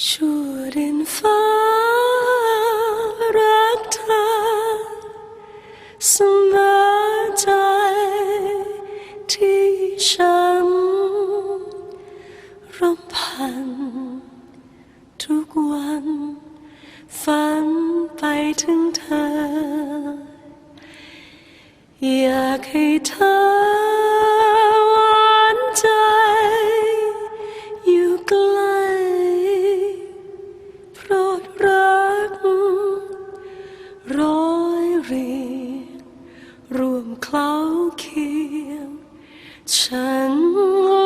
ชั่วดินฟ้ารักเธอเสมอใจที่ฉันรำพัน ทุกวันฝันไปถึงเธอ อยากให้เธอ โปรดรัก ร้อยเรียงรวมเคล้าเคียง ฉัน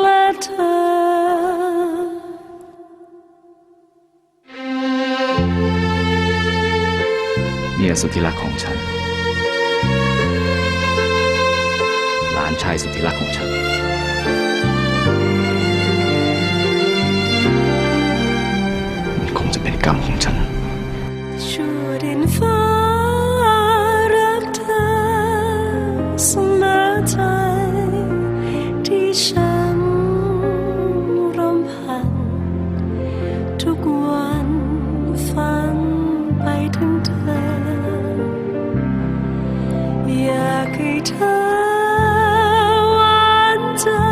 และเธอเมียสุดที่รักของฉัน หลานชายสุดที่รักของฉัน เธอหวานใจ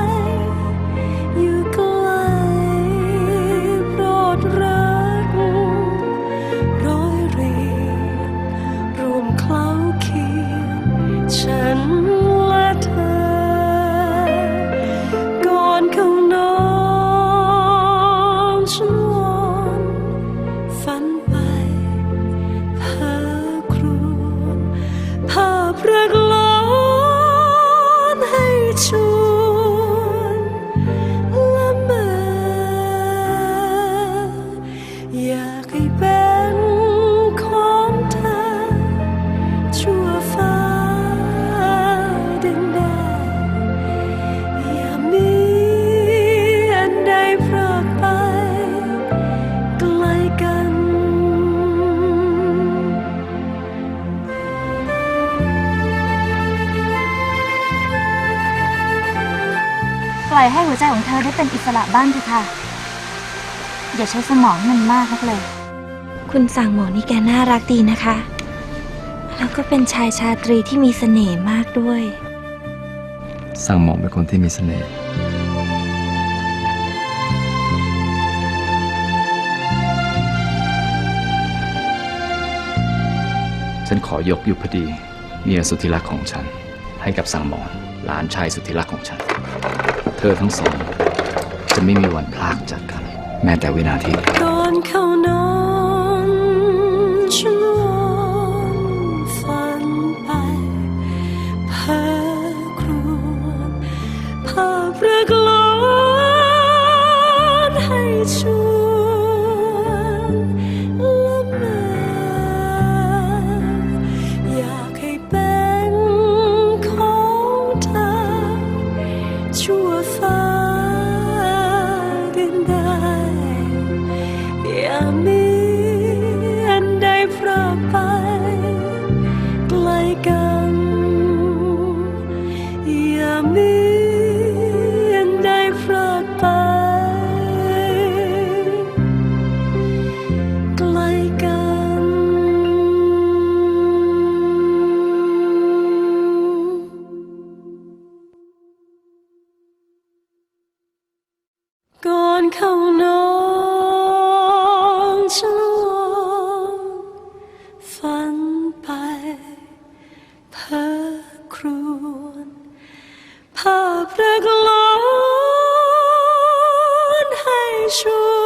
ใล่อยให้หัวใจของเธอได้เป็นอิสระบ้างเถอะค่ะ อย่าใช้สมองมันมากนักเลย คุณสั่งหมอนี่แกน่ารักดีนะคะ แล้วก็เป็นชายชาตรีที่มีเสน่ห์มากด้วยสร้างหมองเป็นคนที่มีเสน่ห์ฉันขอยกยุพดีเมียสุดที่รักของฉัน ให้กับสังหมอนหลานชายสุดที่รักของฉันเธอทั้งสอง จะไม่มีวันพลากจากกัน แม้แต่วินาทีเดียวก่อนเข้านอนฉันวอนฝันไปเพ้อครวญภาพรักล้อนให้ชวน หากรักล้นให้ช่ว